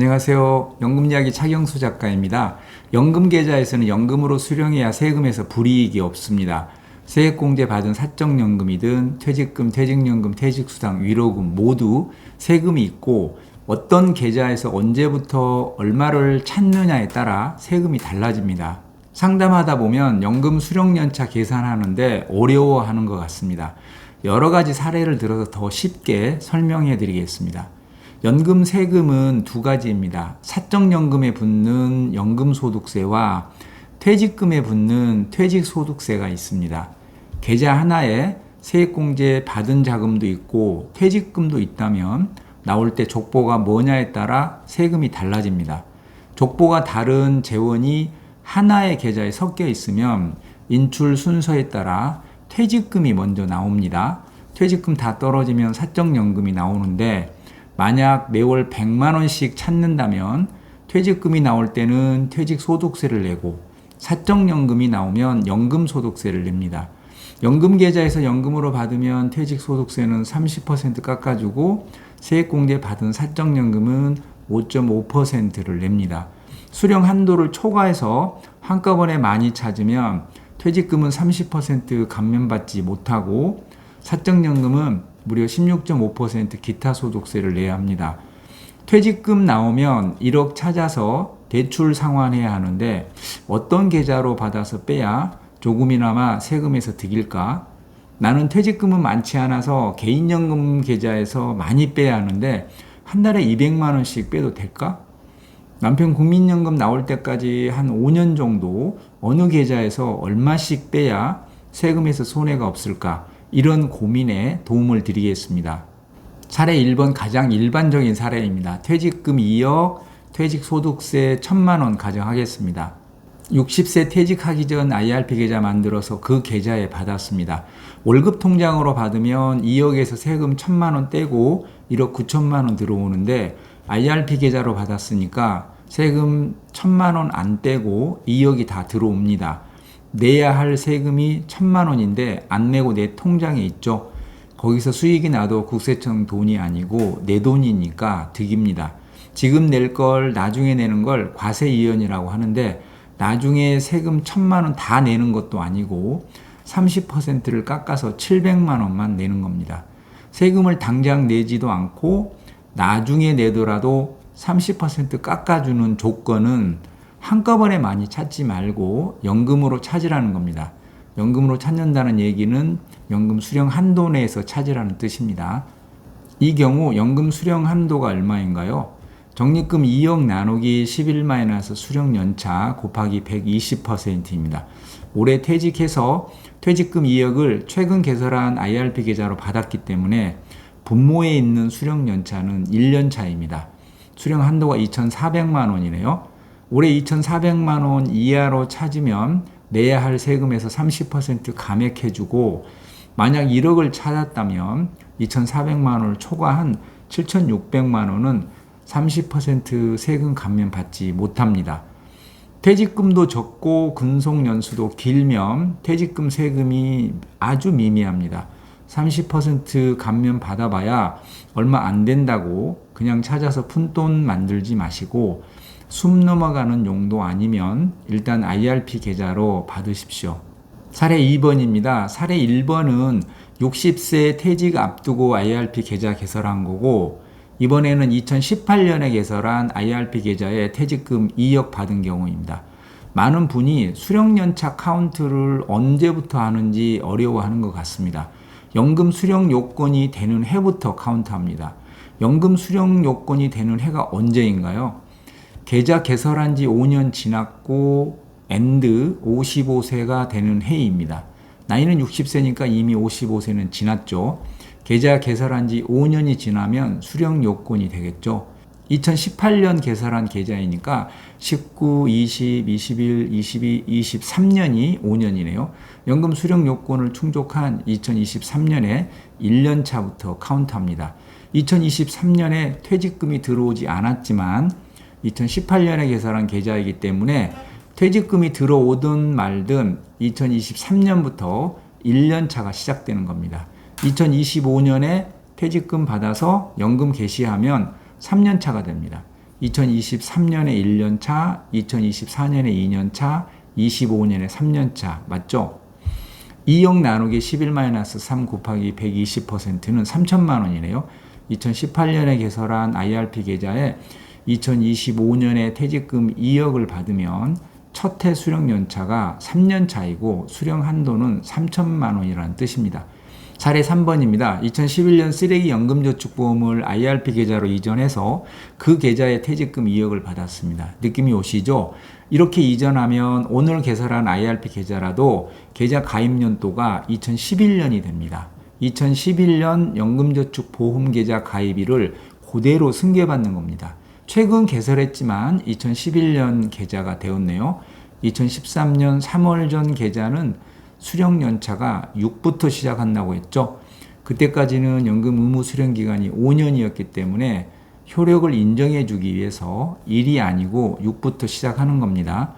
안녕하세요. 연금이야기 차경수 작가입니다. 연금 계좌에서는 연금으로 수령해야 세금에서 불이익이 없습니다. 세액공제 받은 사적연금이든 퇴직금, 퇴직연금, 퇴직수당, 위로금 모두 세금이 있고 어떤 계좌에서 언제부터 얼마를 찾느냐에 따라 세금이 달라집니다. 상담하다 보면 연금 수령연차 계산하는데 어려워하는 것 같습니다. 여러 가지 사례를 들어서 더 쉽게 설명해 드리겠습니다. 연금 세금은 두 가지입니다. 사적연금에 붙는 연금소득세와 퇴직금에 붙는 퇴직소득세가 있습니다. 계좌 하나에 세액공제 받은 자금도 있고 퇴직금도 있다면 나올 때 족보가 뭐냐에 따라 세금이 달라집니다. 족보가 다른 재원이 하나의 계좌에 섞여 있으면 인출 순서에 따라 퇴직금이 먼저 나옵니다. 퇴직금 다 떨어지면 사적연금이 나오는데 만약 매월 100만 원씩 찾는다면 퇴직금이 나올 때는 퇴직소득세를 내고 사적연금이 나오면 연금소득세를 냅니다. 연금 계좌에서 연금으로 받으면 퇴직소득세는 30% 깎아주고 세액공제 받은 사적연금은 5.5%를 냅니다. 수령 한도를 초과해서 한꺼번에 많이 찾으면 퇴직금은 30% 감면받지 못하고 사적연금은 무려 16.5% 기타 소득세를 내야 합니다. 퇴직금 나오면 1억 찾아서 대출 상환해야 하는데 어떤 계좌로 받아서 빼야 조금이나마 세금에서 득일까? 나는 퇴직금은 많지 않아서 개인연금 계좌에서 많이 빼야 하는데 한 달에 200만 원씩 빼도 될까? 남편 국민연금 나올 때까지 한 5년 정도 어느 계좌에서 얼마씩 빼야 세금에서 손해가 없을까? 이런 고민에 도움을 드리겠습니다. 사례 1번 가장 일반적인 사례입니다. 퇴직금 2억, 퇴직소득세 1000만 원 가정하겠습니다. 60세 퇴직하기 전 IRP 계좌 만들어서 그 계좌에 받았습니다. 월급 통장으로 받으면 2억에서 세금 1000만 원 떼고 1억 9천만 원 들어오는데 IRP 계좌로 받았으니까 세금 1000만 원 안 떼고 2억이 다 들어옵니다. 내야 할 세금이 1000만 원인데 안 내고 내 통장에 있죠. 거기서 수익이 나도 국세청 돈이 아니고 내 돈이니까 득입니다. 지금 낼 걸 나중에 내는 걸 과세 이연이라고 하는데 나중에 세금 1000만 원 다 내는 것도 아니고 30%를 깎아서 700만 원만 내는 겁니다. 세금을 당장 내지도 않고 나중에 내더라도 30% 깎아주는 조건은 한꺼번에 많이 찾지 말고 연금으로 찾으라는 겁니다. 연금으로 찾는다는 얘기는 연금 수령 한도 내에서 찾으라는 뜻입니다. 이 경우 연금 수령 한도가 얼마인가요? 적립금 2억 나누기 11 마이너스 수령 연차 곱하기 120%입니다. 올해 퇴직해서 퇴직금 2억을 최근 개설한 IRP 계좌로 받았기 때문에 분모에 있는 수령 연차는 1년 차입니다. 수령 한도가 2,400만 원이네요. 올해 2,400만 원 이하로 찾으면 내야 할 세금에서 30% 감액해주고 만약 1억을 찾았다면 2,400만 원을 초과한 7,600만 원은 30% 세금 감면 받지 못합니다. 퇴직금도 적고 근속 연수도 길면 퇴직금 세금이 아주 미미합니다. 30% 감면 받아봐야 얼마 안 된다고 그냥 찾아서 푼돈 만들지 마시고 숨 넘어가는 용도 아니면 일단 IRP 계좌로 받으십시오. 사례 2번입니다. 사례 1번은 60세 퇴직 앞두고 IRP 계좌 개설한 거고 이번에는 2018년에 개설한 IRP 계좌에 퇴직금 2억 받은 경우입니다. 많은 분이 수령연차 카운트를 언제부터 하는지 어려워하는 것 같습니다. 연금 수령 요건이 되는 해부터 카운트합니다. 연금 수령 요건이 되는 해가 언제인가요? 계좌 개설한 지 5년 지났고 엔드 55세가 되는 해입니다. 나이는 60세니까 이미 55세는 지났죠. 계좌 개설한 지 5년이 지나면 수령 요건이 되겠죠. 2018년 개설한 계좌이니까 19, 20, 21, 22, 23년이 5년이네요. 연금 수령 요건을 충족한 2023년에 1년 차부터 카운트합니다. 2023년에 퇴직금이 들어오지 않았지만 2018년에 개설한 계좌이기 때문에 퇴직금이 들어오든 말든 2023년부터 1년 차가 시작되는 겁니다. 2025년에 퇴직금 받아서 연금 개시하면 3년 차가 됩니다. 2023년에 1년 차, 2024년에 2년 차, 25년에 3년 차. 맞죠? 2억 나누기 11-3 곱하기 120%는 3천만 원이네요. 2018년에 개설한 IRP 계좌에 2025년에 퇴직금 2억을 받으면 첫 해 수령 연차가 3년 차이고 수령 한도는 3천만 원이라는 뜻입니다. 사례 3번입니다. 2011년 쓰레기 연금저축보험을 IRP 계좌로 이전해서 그 계좌에 퇴직금 2억을 받았습니다. 느낌이 오시죠? 이렇게 이전하면 오늘 개설한 IRP 계좌라도 계좌 가입 연도가 2011년이 됩니다. 2011년 연금저축보험 계좌 가입일을 그대로 승계받는 겁니다. 최근 개설했지만 2011년 계좌가 되었네요. 2013년 3월 전 계좌는 수령 연차가 6부터 시작한다고 했죠. 그때까지는 연금 의무 수령 기간이 5년이었기 때문에 효력을 인정해 주기 위해서 1이 아니고 6부터 시작하는 겁니다.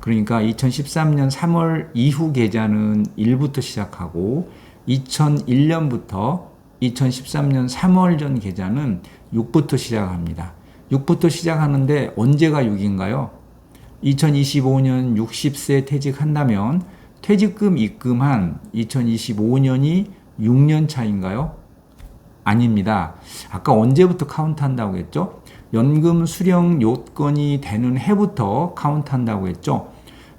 그러니까 2013년 3월 이후 계좌는 1부터 시작하고 2001년부터 2013년 3월 전 계좌는 6부터 시작합니다. 6부터 시작하는데 언제가 6인가요? 2025년 60세 퇴직한다면 퇴직금 입금한 2025년이 6년 차인가요? 아닙니다. 아까 언제부터 카운트 한다고 했죠? 연금 수령 요건이 되는 해부터 카운트 한다고 했죠?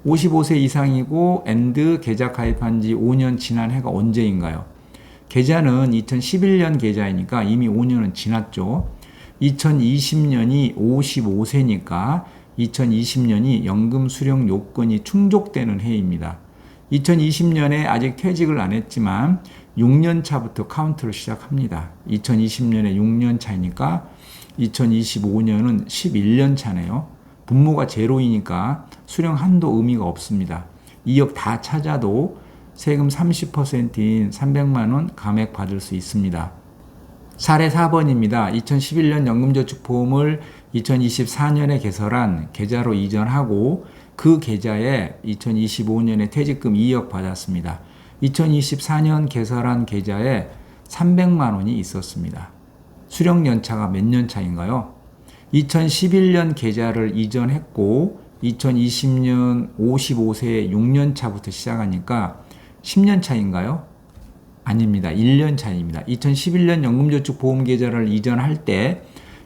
55세 이상이고 엔드 계좌 가입한 지 5년 지난 해가 언제인가요? 계좌는 2011년 계좌이니까 이미 5년은 지났죠. 2020년이 55세니까 2020년이 연금 수령 요건이 충족되는 해입니다. 2020년에 아직 퇴직을 안 했지만 6년 차부터 카운트를 시작합니다. 2020년에 6년 차이니까 2025년은 11년 차네요. 분모가 제로이니까 수령 한도 의미가 없습니다. 2억 다 찾아도 세금 30%인 300만 원 감액 받을 수 있습니다. 사례 4번입니다. 2011년 연금저축보험을 2024년에 개설한 계좌로 이전하고 그 계좌에 2025년에 퇴직금 2억 받았습니다. 2024년 개설한 계좌에 300만 원이 있었습니다. 수령 연차가 몇 년 차인가요? 2011년 계좌를 이전했고 2020년 55세 6년 차부터 시작하니까 10년 차인가요? 아닙니다. 1년 차입니다. 2011년 연금저축보험 계좌를 이전할 때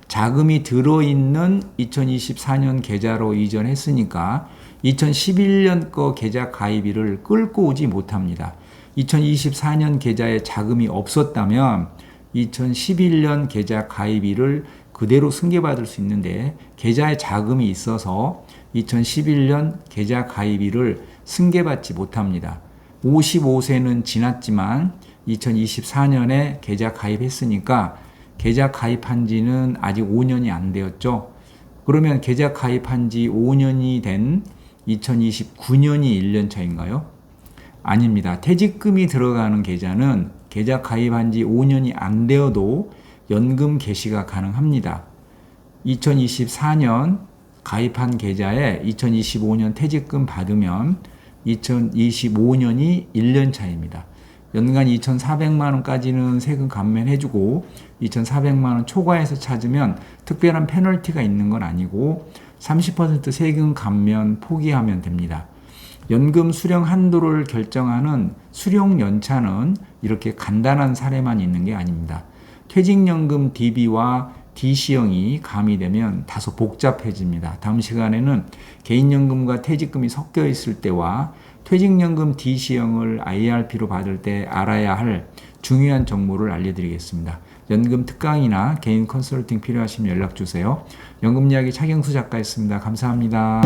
자금이 들어있는 2024년 계좌로 이전했으니까 2011년 거 계좌 가입일을 끌고 오지 못합니다. 2024년 계좌에 자금이 없었다면 2011년 계좌 가입일을 그대로 승계받을 수 있는데 계좌에 자금이 있어서 2011년 계좌 가입일을 승계받지 못합니다. 55세는 지났지만 2024년에 계좌 가입했으니까 계좌 가입한 지는 아직 5년이 안 되었죠. 그러면 계좌 가입한 지 5년이 된 2029년이 1년 차인가요? 아닙니다. 퇴직금이 들어가는 계좌는 계좌 가입한 지 5년이 안 되어도 연금 개시가 가능합니다. 2024년 가입한 계좌에 2025년 퇴직금 받으면 2025년이 1년 차입니다. 연간 2,400만 원까지는 세금 감면해 주고 2,400만 원 초과해서 찾으면 특별한 페널티가 있는 건 아니고 30% 세금 감면 포기하면 됩니다. 연금 수령 한도를 결정하는 수령 연차는 이렇게 간단한 사례만 있는 게 아닙니다. 퇴직연금 DB와 DC형이 가미되면 다소 복잡해집니다. 다음 시간에는 개인연금과 퇴직금이 섞여 있을 때와 퇴직연금 DC형을 IRP로 받을 때 알아야 할 중요한 정보를 알려드리겠습니다. 연금 특강이나 개인 컨설팅 필요하시면 연락 주세요. 연금 이야기 차경수 작가였습니다. 감사합니다.